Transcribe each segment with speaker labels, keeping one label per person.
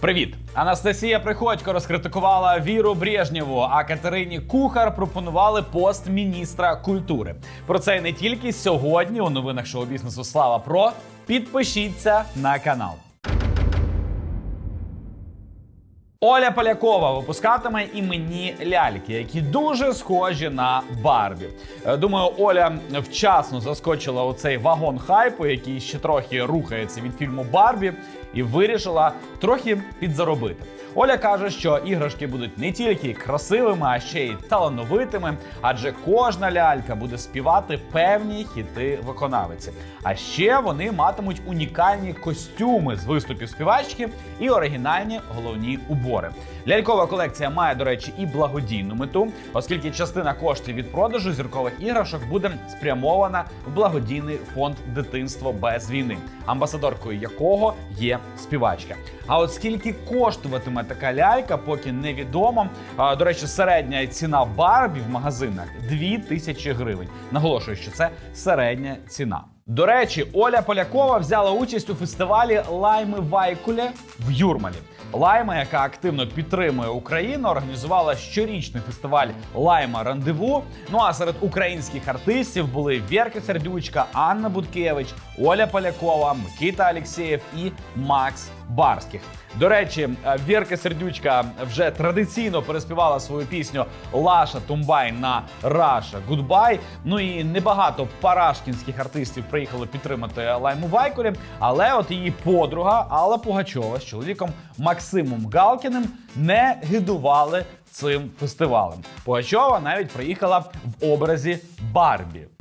Speaker 1: Привіт! Анастасія Приходько розкритикувала Віру Брежнєву, а Катерині Кухар пропонували пост міністра культури. Про це не тільки сьогодні у новинах шоу бізнесу Слава Про. Підпишіться на канал. Оля Полякова випускатиме і мені ляльки, які дуже схожі на Барбі. Е, Думаю, Оля вчасно заскочила у цей вагон хайпу, який ще трохи рухається від фільму Барбі, і вирішила трохи підзаробити. Оля каже, що іграшки будуть не тільки красивими, а ще й талановитими, адже кожна лялька буде співати певні хіти виконавиці. А ще вони матимуть унікальні костюми з виступів співачки і оригінальні головні убори. Лялькова колекція має, до речі, і благодійну мету, оскільки частина коштів від продажу зіркових іграшок буде спрямована в благодійний фонд дитинство без війни, амбасадоркою якого є співачка. А от скільки коштуватиме така лялька, поки невідомо. До речі, середня ціна Барбі в магазинах 2000 гривень. Наголошую, що це середня ціна. До речі, Оля Полякова взяла участь у фестивалі Лайми Вайкуле в Юрмалі. Лайма, яка активно підтримує Україну, організувала щорічний фестиваль Лайма Рандеву. Ну а серед українських артистів були Вірка Сердючка, Анна Буткевич, Оля Полякова, Микита Алєксєєв і Макс Барських. До речі, е, Вірка Сердючка вже традиційно переспівала свою пісню Лаша Тумбай на Раша Гудбай. Ну і небагато парашкінських артистів приїхали підтримати Лайму Вайкулі, але от її подруга Алла Пугачова з чоловіком Максимом Галкіним не гидували цим фестивалем. Пугачова навіть приїхала в образі Барбі.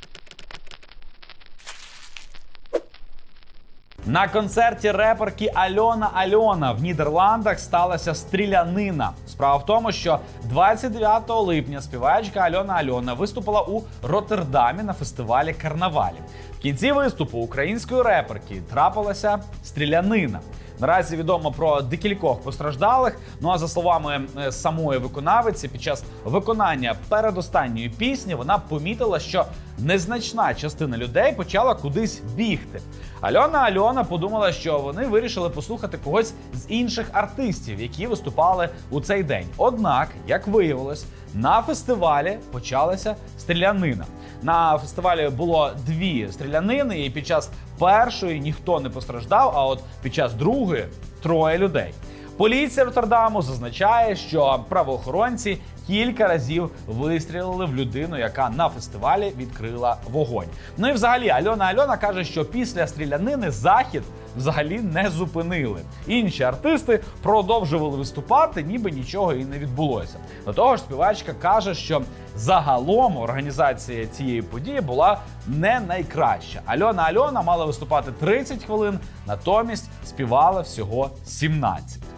Speaker 1: На концерті реперки Альона Альона в Нідерландах сталася стрілянина. Справа в тому, що 29 липня співачка Альона Альона виступила у Роттердамі на фестивалі Карнавалі. В кінці виступу української реперки трапилася стрілянина. Наразі відомо про декількох постраждалих. Ну а за словами е, самої виконавиці, під час виконання передостанньої пісні вона помітила, що незначна частина людей почала кудись бігти. Альона Альона подумала, що вони вирішили послухати когось з інших артистів, які виступали у цей день. Однак, як виявилось, на фестивалі почалася стрілянина. На фестивалі було дві стрілянини, і під час першої ніхто не постраждав. А от під час другої троє людей. Поліція Роттердаму зазначає, що правоохоронці кілька разів вистрілили в людину, яка на фестивалі відкрила вогонь. Ну і взагалі Альона Альона каже, що після стрілянини захід взагалі не зупинили. Інші артисти продовжували виступати, ніби нічого і не відбулося. До того ж, співачка каже, що загалом організація цієї події була не найкраща. Альона Альона мала виступати 30 хвилин, натомість співала всього 17.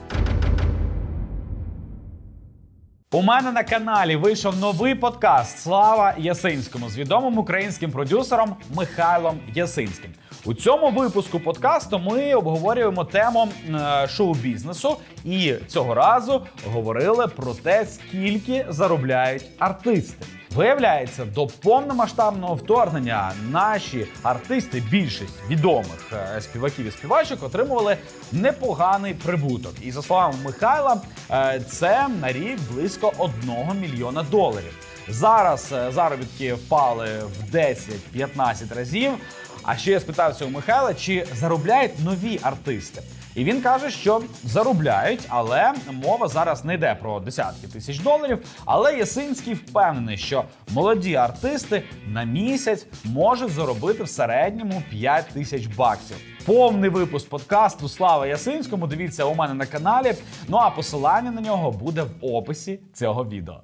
Speaker 1: У мене на каналі вийшов новий подкаст Слава Ясинському з відомим українським продюсером Михайлом Ясинським. У цьому випуску подкасту ми обговорюємо тему е, шоу-бізнесу, і цього разу говорили про те, скільки заробляють артисти. Виявляється, до повномасштабного вторгнення наші артисти, більшість відомих е, співаків і співачок, отримували непоганий прибуток. І за словами Михайла, е, це на рік близько 1 мільйона доларів. Зараз заробітки впали в 10-15 разів. А ще я спитався у Михайла, чи заробляють нові артисти. І він каже, що заробляють, але мова зараз не йде про десятки тисяч доларів. Але Ясинський впевнений, що молоді артисти на місяць можуть заробити в середньому 5 тисяч баксів. Повний випуск подкасту Слава Ясинському. Дивіться у мене на каналі. Ну а посилання на нього буде в описі цього відео.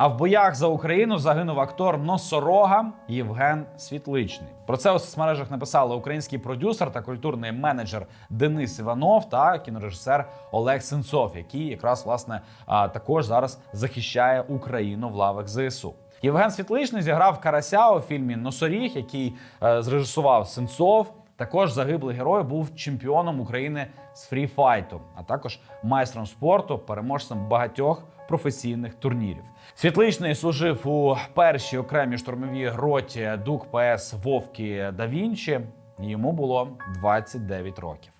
Speaker 1: А в боях за Україну загинув актор носорога Євген Світличний. Про це у соцмережах написали український продюсер та культурний менеджер Денис Іванов та кінорежисер Олег Сенцов, який якраз власне також зараз захищає Україну в лавах ЗСУ. Євген Світличний зіграв Карася у фільмі Носоріг, який е, зрежисував Сенцов. Також загиблий герой був чемпіоном України з фріфайту, а також майстром спорту, переможцем багатьох професійних турнірів. Світличний служив у першій окремій штурмовій гроті Дук ПС Вовки да Вінчі. Йому було 29 років.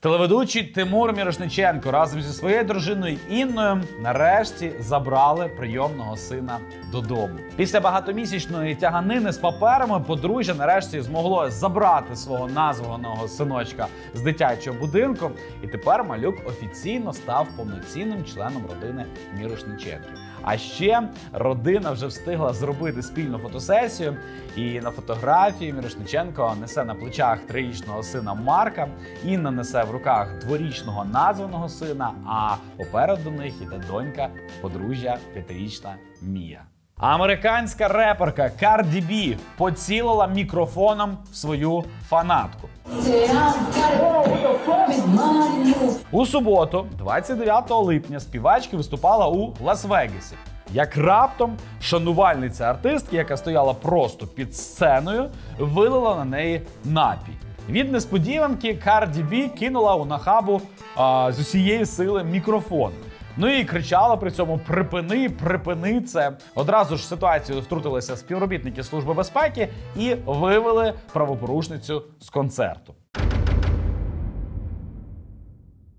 Speaker 1: Телеведучий Тимур Мірошниченко разом зі своєю дружиною Інною нарешті забрали прийомного сина додому. Після багатомісячної тяганини з паперами подружжя нарешті змогло забрати свого названого синочка з дитячого будинку. І тепер малюк офіційно став повноцінним членом родини Мірошниченків. А ще родина вже встигла зробити спільну фотосесію. І на фотографії Мірошниченко несе на плечах трирічного сина Марка, Інна несе в руках дворічного названого сина. А попереду них іде донька, подружжя п'ятирічна Мія. Американська реперка Карді Бі поцілила мікрофоном в свою фанатку. У суботу, 29 липня, співачка виступала у Лас-Вегасі. Як раптом шанувальниця артистки, яка стояла просто під сценою, вилила на неї напій. Від несподіванки Карді Бі кинула у нахабу а, з усієї сили мікрофон. Ну і кричала при цьому припини, припини це. Одразу ж ситуацію втрутилися співробітники Служби безпеки і вивели правопорушницю з концерту.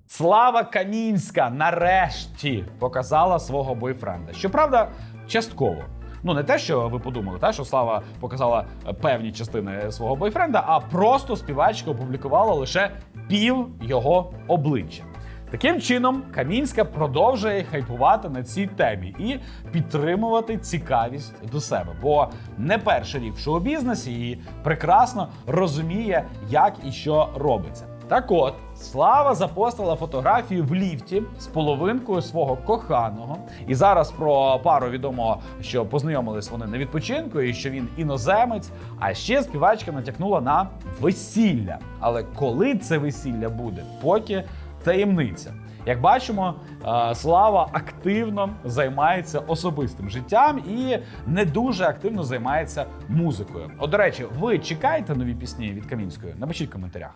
Speaker 1: Слава Камінська нарешті показала свого бойфренда. Щоправда, частково. Ну, не те, що ви подумали, та, що Слава показала певні частини свого бойфренда, а просто співачка опублікувала лише пів його обличчя. Таким чином, Камінська продовжує хайпувати на цій темі і підтримувати цікавість до себе, бо не перший рік в шоу-бізнесі і прекрасно розуміє, як і що робиться. Так от, Слава запостила фотографію в ліфті з половинкою свого коханого. І зараз про пару відомо, що познайомились вони на відпочинку, і що він іноземець. А ще співачка натякнула на весілля. Але коли це весілля буде, поки таємниця. Як бачимо, е, Слава активно займається особистим життям і не дуже активно займається музикою. От, до речі, ви чекаєте нові пісні від Камінської? Напишіть в коментарях.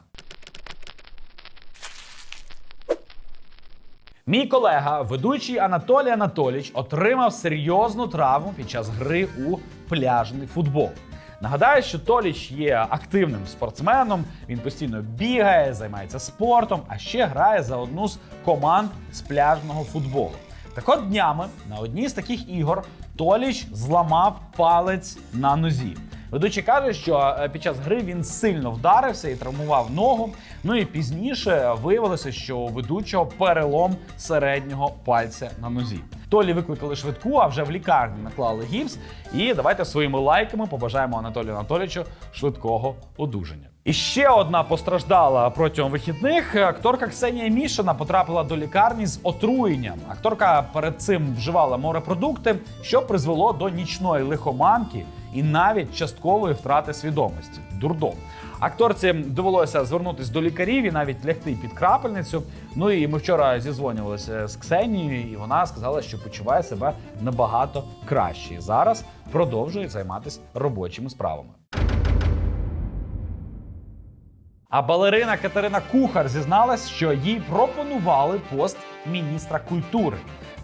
Speaker 1: Мій колега, ведучий Анатолій Анатолійович, отримав серйозну травму під час гри у пляжний футбол. Нагадаю, що Толіч є активним спортсменом, він постійно бігає, займається спортом, а ще грає за одну з команд з пляжного футболу. Так от днями на одній з таких ігор Толіч зламав палець на нозі. Ведучий каже, що е, під час гри він сильно вдарився і травмував ногу. Ну і пізніше виявилося, що у ведучого перелом середнього пальця на нозі. Толі викликали швидку, а вже в лікарні наклали гіпс. І давайте своїми лайками побажаємо Анатолію Анатолійовичу швидкого одужання. І ще одна постраждала протягом вихідних. Акторка Ксенія Мішина потрапила до лікарні з отруєнням. Акторка перед цим вживала морепродукти, що призвело до нічної лихоманки і навіть часткової втрати свідомості. Дурдом. Акторці довелося звернутися до лікарів і навіть лягти під крапельницю. Ну і ми вчора зізвонювалися з Ксенією, і вона сказала, що почуває себе набагато краще. Зараз продовжує займатися робочими справами. А балерина Катерина Кухар зізналась, що їй пропонували пост міністра культури.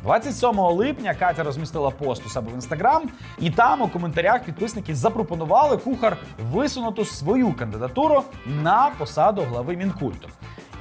Speaker 1: 27 липня Катя розмістила пост у себе в інстаграм, і там у коментарях підписники запропонували кухар висунути свою кандидатуру на посаду глави мінкульту.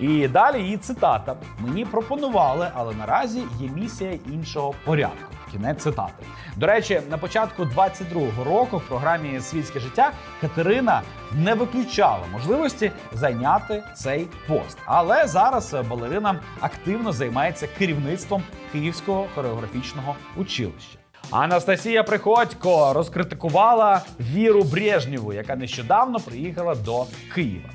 Speaker 1: І далі її цитата: мені пропонували, але наразі є місія іншого порядку. Кінець цитати. До речі, на початку 22-го року в програмі Світське життя Катерина не виключала можливості зайняти цей пост. Але зараз балерина активно займається керівництвом Київського хореографічного училища. Анастасія Приходько розкритикувала Віру Брежнєву, яка нещодавно приїхала до Києва.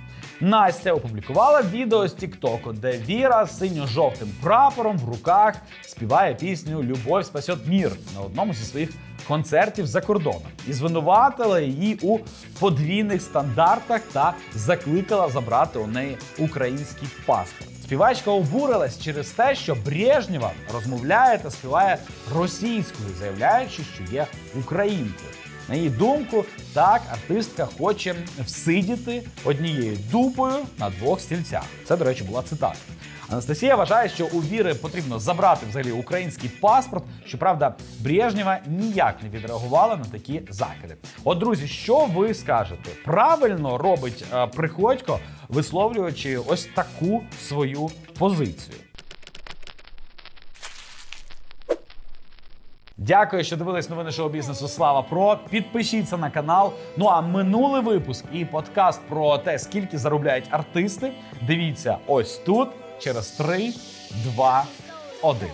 Speaker 1: Настя опублікувала відео з Тіктоку, де Віра з синьо-жовтим прапором в руках співає пісню Любов спасет мір на одному зі своїх концертів за кордоном і звинуватила її у подвійних стандартах та закликала забрати у неї український паспорт. Співачка обурилась через те, що Брежнєва розмовляє та співає російською, заявляючи, що є українкою. На її думку, так артистка хоче всидіти однією дупою на двох стільцях. Це, до речі, була цитата. Анастасія вважає, що у Віри потрібно забрати взагалі український паспорт. Щоправда, Брежнєва ніяк не відреагувала на такі закиди. От, друзі, що ви скажете? Правильно робить е, Приходько, висловлюючи ось таку свою позицію. Дякую, що дивились новини шоу бізнесу. Слава Про. Підпишіться на канал. Ну а минулий випуск і подкаст про те, скільки заробляють артисти. Дивіться ось тут через 3, 2, 1.